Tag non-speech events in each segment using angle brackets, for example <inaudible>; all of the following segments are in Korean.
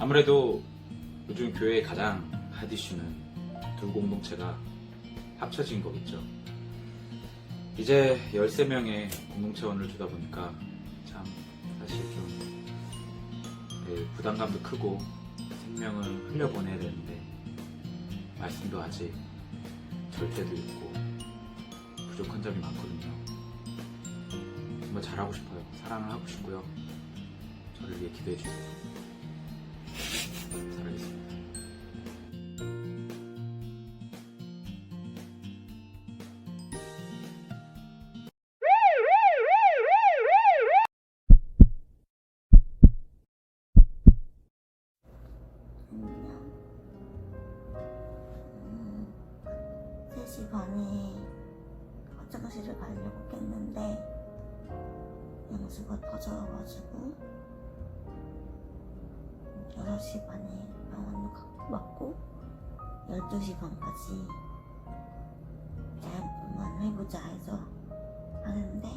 아무래도 요즘 교회의 가장 핫 이슈는 두 공동체가 합쳐진 거겠죠. 이제 13명의 공동체원을 주다 보니까 참 사실 좀 네, 부담감도 크고 생명을 흘려보내야 되는데 말씀도 아직 절대도 있고 부족한 점이 많거든요. 정말 잘하고 싶어요. 사랑을 하고 싶고요. 저를 위해 기도해 주세요. 음, 3시 반에 화장실을 가려고 깼는데 영수가 터져가지고 6시 반에 병원을 가- 왔고 12시 반까지 대학만 해보자 해서 하는데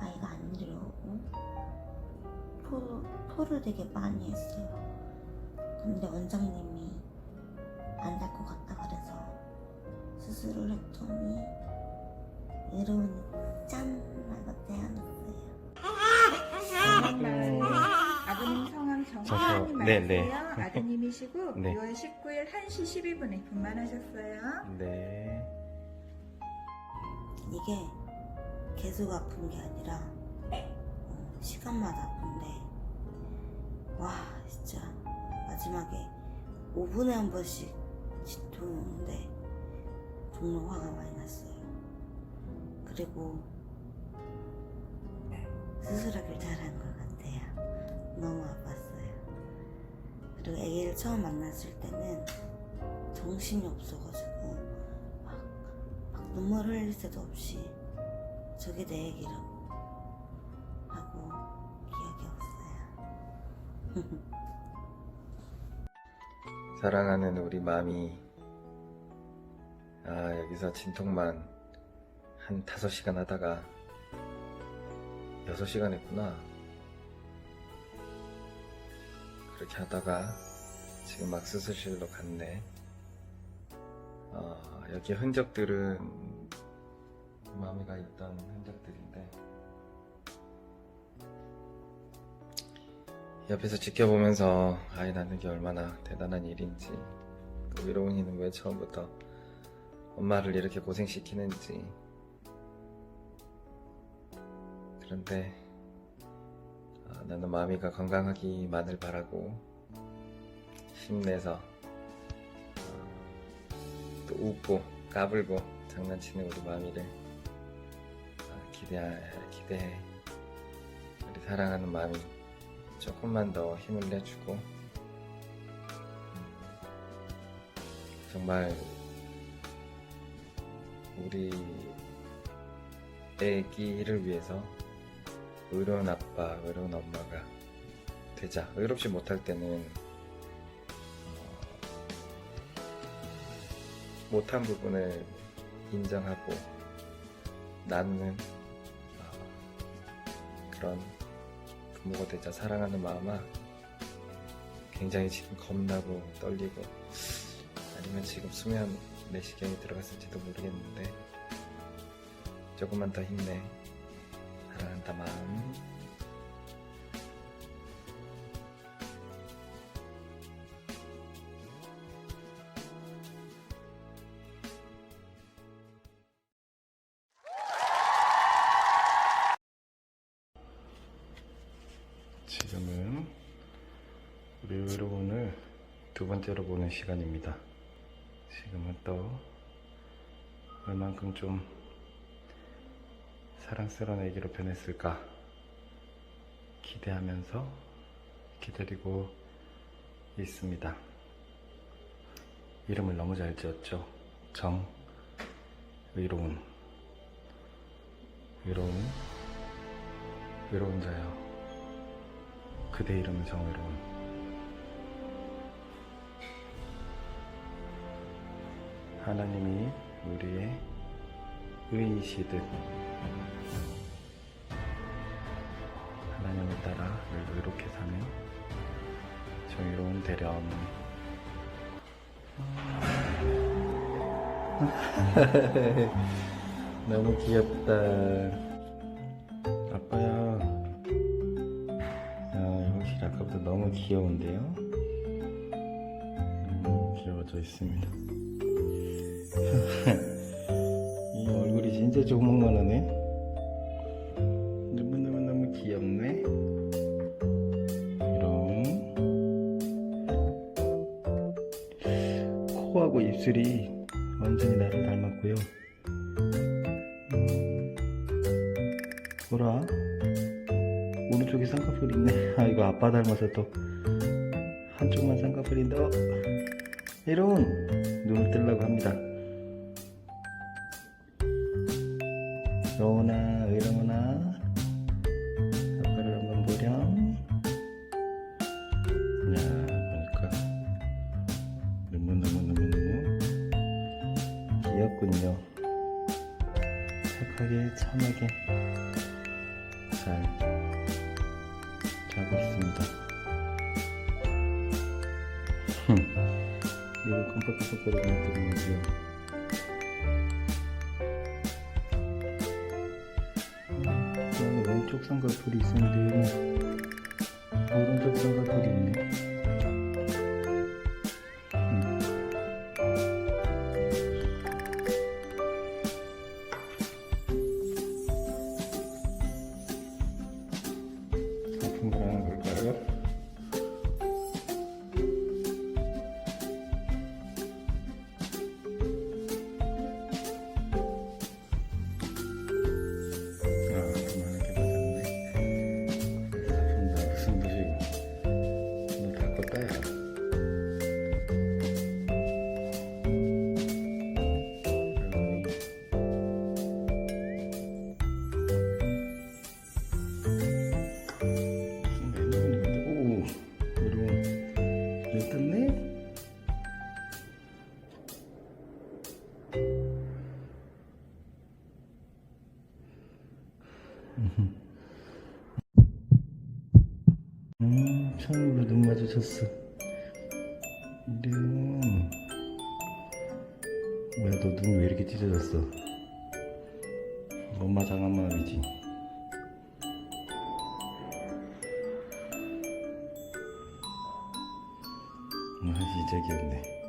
아이가 안 들어오고 토, 토를 되게 많이 했어요. 근데 원장님이 안 될 것 같다 그래서 수술을 했더니 이러니 짠 하고 태어났 네, 네. 맞으세요? 아드님이시고 <laughs> 네. 6월 19일 1시 12분에 분만하셨어요. 네. 이게 계속 아픈 게 아니라 어, 시간마다 아픈데 와 진짜 마지막에 5분에 한 번씩 진통이 오는데 정말 화가 많이 났어요. 그리고 수술하길 잘한 것 그리고 애기를 처음 만났을 때는 정신이 없어가지고 막, 막 눈물 흘릴 새도 없이 저게 내 얘기라고 하고 기억이 없어요. <laughs> 사랑하는 우리 마미. 아, 여기서 진통만 한 5시간 하다가 6시간 했구나. 그렇게 하다가 지금 막 수술실로 갔네. 어, 여기 흔적들은 마미가 있던 흔적들인데 옆에서 지켜보면서 아이 낳는 게 얼마나 대단한 일인지 또 위로운이는 왜 처음부터 엄마를 이렇게 고생시키는지 그런데 아, 나는 마미가 건강하기만을 바라고 힘내서 어, 또 웃고 까불고 장난치는 우리 마미를 아, 기대 기대해 우리 사랑하는 마미 조금만 더 힘을 내주고 음, 정말 우리 애기를 위해서 의로운 아빠, 의로운 엄마가 되자. 의롭지 못할 때는 어, 못한 부분을 인정하고 나누는 어, 그런 부모가 되자 사랑하는 마음아 굉장히 지금 겁나고 떨리고 아니면 지금 수면 내시경이 들어갔을지도 모르겠는데 조금만 더 힘내 사랑한다 마음 지금은 우리 의료원을 두 번째로 보는 시간입니다. 지금은 또 얼만큼 좀 사랑스러운 애기로 변했을까 기대하면서 기다리고 있습니다. 이름을 너무 잘 지었죠. 정, 의로운, 의로운, 의로운 자요. 그대 이름은 정의로운. 하나님이 우리의 의이시듯 하나님을 따라 늘 의롭게 사는 정의로운 대련. <laughs> 너무 귀엽다. 아빠야. 야, 확실히 아까보다 너무 귀여운데요? 음, 귀여워져 있습니다. <laughs> 진짜 조목만 하네. 너무너무너무 귀엽네. 이런. 코하고 입술이 완전히 나를 닮았고요. 음, 보라. 오른쪽에 쌍꺼풀 있네. <laughs> 아, 이거 아빠 닮아서 또 한쪽만 쌍꺼풀인데, 어, 이런 눈을 뜨려고 합니다. 여우나, 의령우나, 아빠를 한번 보렴. 야, 보니까 너무너무너무너무 귀엽군요. 착하게, 참하게 잘 자고 있습니다. 흠, 이거 게 너무 귀여 왼쪽 쌍꺼풀이 있었는데 음, 처음으로 눈 마주쳤어. 이름. 뭐야, 너 눈 왜 이렇게 찢어졌어? 엄마 장한 마음이지. 아, 이제 귀엽네.